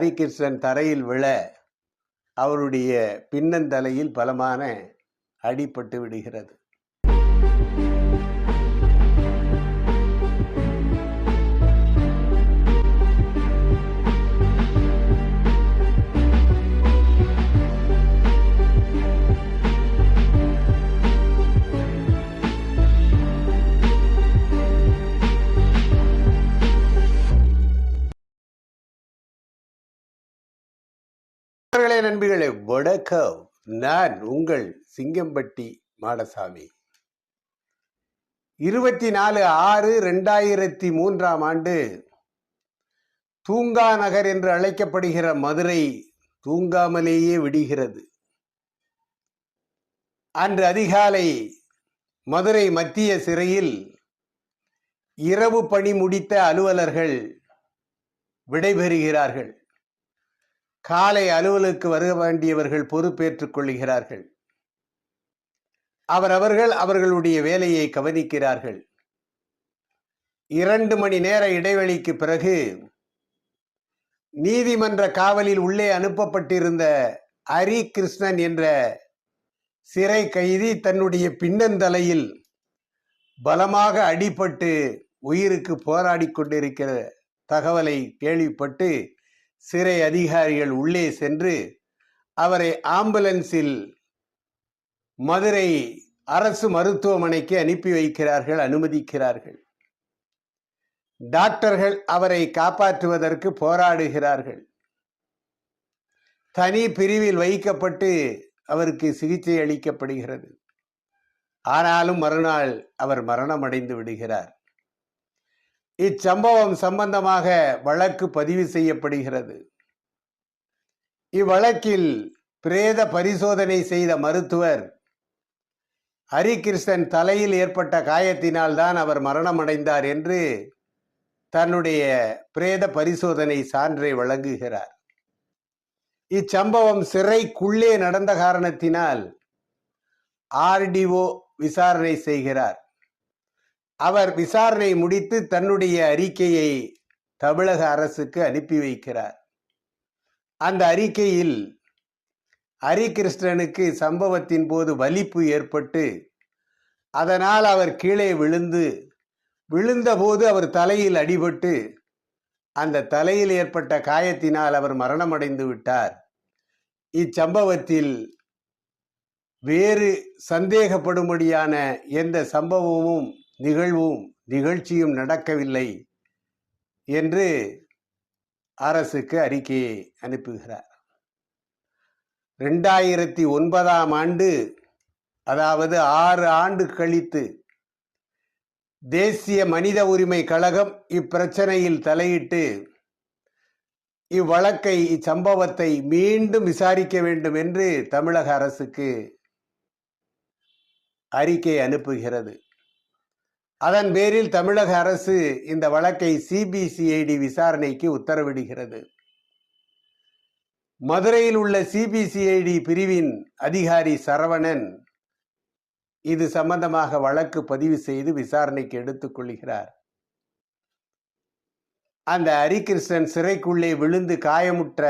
ஹரிகிருஷ்ணன் தரையில் விழ அவருடைய பின்னந்தலையில் பலமான அடிபட்டு விடுகிறது. நண்பர்களே நண்பிகளே வணக்கம். நான் உங்கள் சிங்கம்பட்டி மாடசாமி. இருபத்தி நாலு ஆறு ரெண்டாயிரத்தி மூன்றாம் ஆண்டு தூங்கா நகர் என்று அழைக்கப்படுகிற மதுரை தூங்காமலேயே விடுகிறது. அன்று அதிகாலை மதுரை மத்திய சிறையில் இரவு பணி முடித்த அலுவலர்கள் விடைபெறுகிறார்கள். காலை அலுவலுக்கு வர வேண்டியவர்கள் பொறுப்பேற்றுக் கொள்கிறார்கள் அவரவர்கள் அவர்களுடைய வேலையை கவனிக்கிறார்கள். இரண்டு மணி நேர இடைவெளிக்கு பிறகு நீதிமன்ற காவலில் உள்ளே அனுப்பப்பட்டிருந்த ஹரி கிருஷ்ணன் என்ற சிறை கைதி தன்னுடைய பின்னந்தலையில் பலமாக அடிபட்டு உயிருக்கு போராடி கொண்டிருக்கிற தகவலை கேள்விப்பட்டு சிறை அதிகாரிகள் உள்ளே சென்று அவரை ஆம்புலன்ஸில் மதுரை அரசு மருத்துவமனைக்கு அனுப்பி வைக்கிறார்கள் அனுமதிக்கிறார்கள். டாக்டர்கள் அவரை காப்பாற்றுவதற்கு போராடுகிறார்கள். தனி பிரிவில் வைக்கப்பட்டு அவருக்கு சிகிச்சை அளிக்கப்படுகிறது. ஆனாலும் மறுநாள் அவர் மரணமடைந்து விடுகிறார். இச்சம்பவம் சம்பந்தமாக வழக்கு பதிவு செய்யப்படுகிறது. இவ்வழக்கில் பிரேத பரிசோதனை செய்த மருத்துவர் ஹரிகிருஷ்ணன் தலையில் ஏற்பட்ட காயத்தினால் தான் அவர் மரணமடைந்தார் என்று தன்னுடைய பிரேத பரிசோதனை சான்றை வழங்குகிறார். இச்சம்பவம் சிறைக்குள்ளே நடந்த காரணத்தினால் ஆர்டிஓ விசாரணை செய்கிறார். அவர் விசாரணை முடித்து தன்னுடைய அறிக்கையை தமிழக அரசுக்கு அனுப்பி வைக்கிறார். அந்த அறிக்கையில் ஹரிகிருஷ்ணனுக்கு சம்பவத்தின் போது வலிப்பு ஏற்பட்டு அதனால் அவர் கீழே விழுந்து விழுந்தபோது அவர் தலையில் அடிபட்டு அந்த தலையில் ஏற்பட்ட காயத்தினால் அவர் மரணமடைந்து விட்டார். இச்சம்பவத்தில் வேறு சந்தேகப்படும்படியான எந்த சம்பவமும் நிகழ்வும் நிகழ்ச்சியும் நடக்கவில்லை என்று அரசுக்கு அறிக்கையை அனுப்புகிறார். ரெண்டாயிரத்தி ஒன்பதாம் ஆண்டு அதாவது ஆறு ஆண்டு கழித்து தேசிய மனித உரிமை கழகம் இப்பிரச்சனையில் தலையிட்டு இவ்வழக்கை இச்சம்பவத்தை மீண்டும் விசாரிக்க வேண்டும் என்று தமிழக அரசுக்கு அறிக்கை அனுப்புகிறது. அதன் பேரில் தமிழக அரசு இந்த வழக்கை சிபிசிஐடி விசாரணைக்கு உத்தரவிடுகிறது. மதுரையில் உள்ள சிபிசிஐடி பிரிவின் அதிகாரி சரவணன் இது சம்பந்தமாக வழக்கு பதிவு செய்து விசாரணைக்கு எடுத்துக்கொள்கிறார் அந்த ஹரிகிருஷ்ணன் சிறைக்குள்ளே விழுந்து காயமுற்ற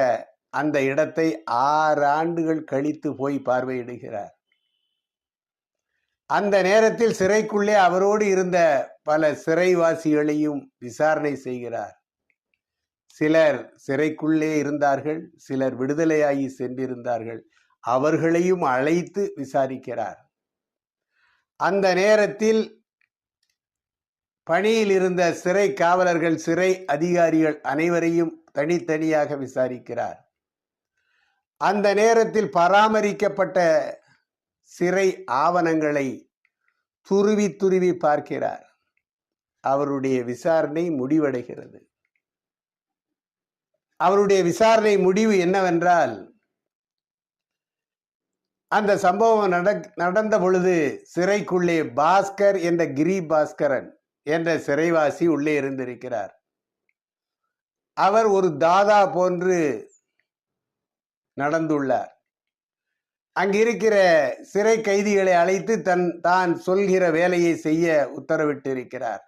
அந்த இடத்தை ஆறு ஆண்டுகள் கழித்து போய் பார்வையிடுகிறார். அந்த நேரத்தில் சிறைக்குள்ளே அவரோடு இருந்த பல சிறைவாசிகளையும் விசாரணை செய்கிறார். சிலர் சிறைக்குள்ளே இருந்தார்கள் சிலர் விடுதலையாகி சென்றிருந்தார்கள். அவர்களையும் அழைத்து விசாரிக்கிறார். அந்த நேரத்தில் பணியில் இருந்த சிறை காவலர்கள் சிறை அதிகாரிகள் அனைவரையும் தனித்தனியாக விசாரிக்கிறார். அந்த நேரத்தில் பராமரிக்கப்பட்ட சிறை ஆவணங்களை துருவி துருவி பார்க்கிறார். அவருடைய விசாரணை முடிவடைகிறது. அவருடைய விசாரணை முடிவு என்னவென்றால் அந்த சம்பவம் நடந்த பொழுது சிறைக்குள்ளே பாஸ்கர் என்ற கிரி பாஸ்கரன் என்ற சிறைவாசி உள்ளே இருந்திருக்கிறார். அவர் ஒரு தாதா போன்று நடந்துள்ளார். அங்கிருக்கிற சிறை கைதிகளை அழைத்து தன் தான் சொல்கிற வேலையை செய்ய உத்தரவிட்டிருக்கிறார்.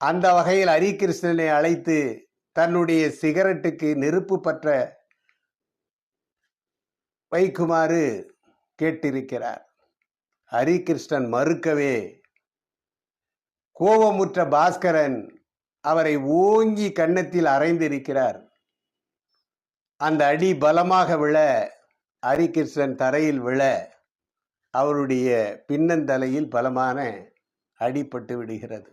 அந்த வகையில் ஹரிகிருஷ்ணனை அழைத்து தன்னுடைய சிகரெட்டுக்கு நெருப்பு பற்ற வைக்குமாறு கேட்டிருக்கிறார். ஹரிகிருஷ்ணன் மறுக்கவே கோபமுற்ற பாஸ்கரன் அவரை ஓங்கி கன்னத்தில் அறைந்திருக்கிறார். அந்த அடி பலமாக விழ ஹரிகிருஷ்ணன் தரையில் விழ அவருடைய பின்னந்தலையில் பலமான அடிபட்டு விடுகிறது.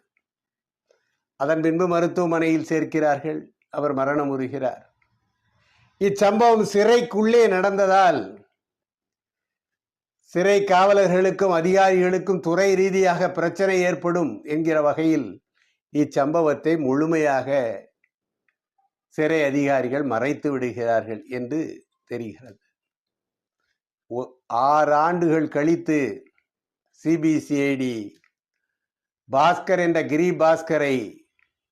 அதன் பின்பு மருத்துவமனையில் சேர்க்கிறார்கள். அவர் மரணமுறுகிறார் இச்சம்பவம் சிறைக்குள்ளே நடந்ததால் சிறை காவலர்களுக்கும் அதிகாரிகளுக்கும் துறை ரீதியாக பிரச்சனை ஏற்படும் என்கிற வகையில் இச்சம்பவத்தை முழுமையாக சிறை அதிகாரிகள் மறைத்து விடுகிறார்கள் என்று தெரிகிறது. ஆறு ஆண்டுகள் கழித்து சிபிசிஐடி பாஸ்கர் என்ற கிரி பாஸ்கரை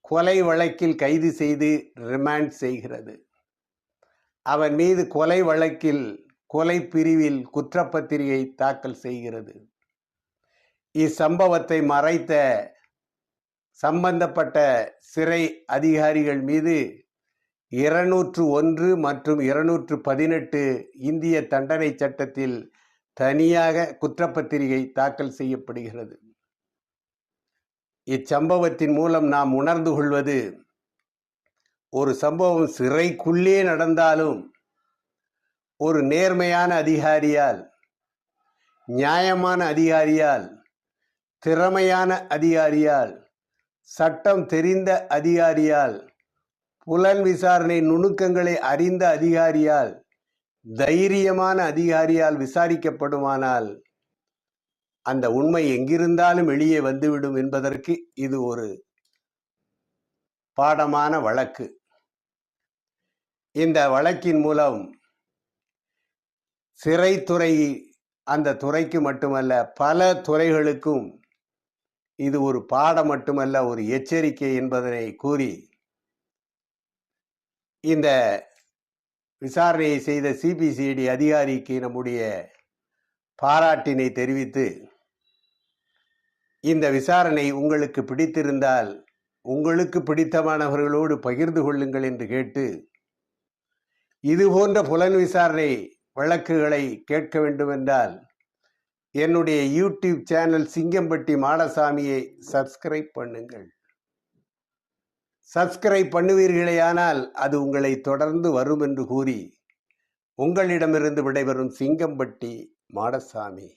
கொலை வழக்கில் கைது செய்து ரிமாண்ட் செய்கிறது. அவன் மீது கொலை வழக்கில் கொலை பிரிவில் குற்றப்பத்திரிகை தாக்கல் செய்கிறது. இச்சம்பவத்தை மறைத்த சம்பந்தப்பட்ட சிறை அதிகாரிகள் மீது இருநூற்று ஒன்று மற்றும் இருநூற்று பதினெட்டு இந்திய தண்டனை சட்டத்தில் தனியாக குற்றப்பத்திரிகை தாக்கல் செய்யப்படுகிறது. இச்சம்பவத்தின் மூலம் நாம் உணர்ந்து கொள்வது ஒரு சம்பவம் சிறைக்குள்ளே நடந்தாலும் ஒரு நேர்மையான அதிகாரியால் நியாயமான அதிகாரியால் திறமையான அதிகாரியால் சட்டம் தெரிந்த அதிகாரியால் புலன் விசாரணை நுணுக்கங்களை அறிந்த அதிகாரியால் தைரியமான அதிகாரியால் விசாரிக்கப்படுமானால் அந்த உண்மை எங்கிருந்தாலும் வெளியே வந்துவிடும் என்பதற்கு இது ஒரு பாடமான வழக்கு. இந்த வழக்கின் மூலம் சிறைத்துறை அந்த துறைக்கு மட்டுமல்ல பல துறைகளுக்கும் இது ஒரு பாடம் மட்டுமல்ல ஒரு எச்சரிக்கை என்பதனை கூறி இந்த விசாரணையை செய்த சிபிசிஐடி அதிகாரிக்கு நம்முடைய பாராட்டினை தெரிவித்து இந்த விசாரணை உங்களுக்கு பிடித்திருந்தால் உங்களுக்கு பிடித்தமானவர்களோடு பகிர்ந்து கொள்ளுங்கள் என்று கேட்டு இது போன்ற புலன் விசாரணை வழக்குகளை கேட்க வேண்டுமென்றால் என்னுடைய யூடியூப் சேனல் சிங்கம்பட்டி மாடசாமியை சப்ஸ்கிரைப் பண்ணுங்கள். சப்ஸ்கிரைப் பண்ணுவீர்களேயானால் அது உங்களை தொடர்ந்து வரும் என்று கூறி உங்களிடமிருந்து விடைபெறும் சிங்கம்பட்டி மாடசாமி.